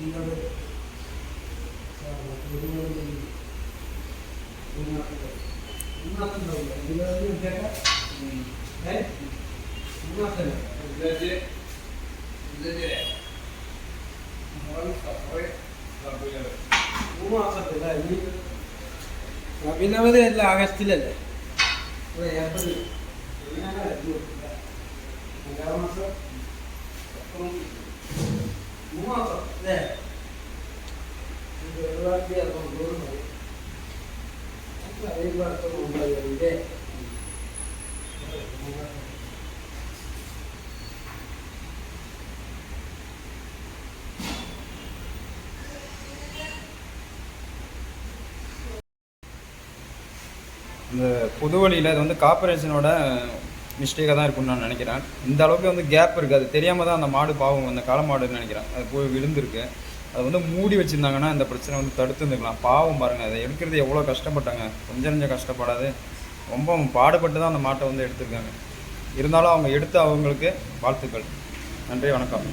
നിങ്ങളുടെ അഭിനവധി അല്ല. ആഗസ്റ്റിലല്ലേ? ഏപ്രിൽ. എല്ലാ മാസം. இந்த வருவாக்கு உள்ளது இந்த புது வழியில் இது வந்து கார்பரேஷனோட மிஸ்டேக்காக தான் இருக்கும்னு நான் நினைக்கிறேன். இந்த அளவுக்கு வந்து கேப் இருக்குது அது தெரியாமல் தான் அந்த மாடு பாவம் அந்த காளை மாடுன்னு நினைக்கிறேன். அது போய் விழுந்திருக்கு. அதை வந்து மூடி வச்சுருந்தாங்கன்னா இந்த பிரச்சனை வந்து தடுத்து இருந்துக்கலாம். பாவம் பாருங்கள் அதை எடுக்கிறது எவ்வளோ கஷ்டப்பட்டாங்க. கொஞ்சம் கொஞ்சம் கஷ்டப்படாது. ரொம்ப பாடுபட்டு தான் அந்த மாட்டை வந்து எடுத்திருக்காங்க. இருந்தாலும் அவங்க எடுத்த அவங்களுக்கு வாழ்த்துக்கள். நன்றி வணக்கம்.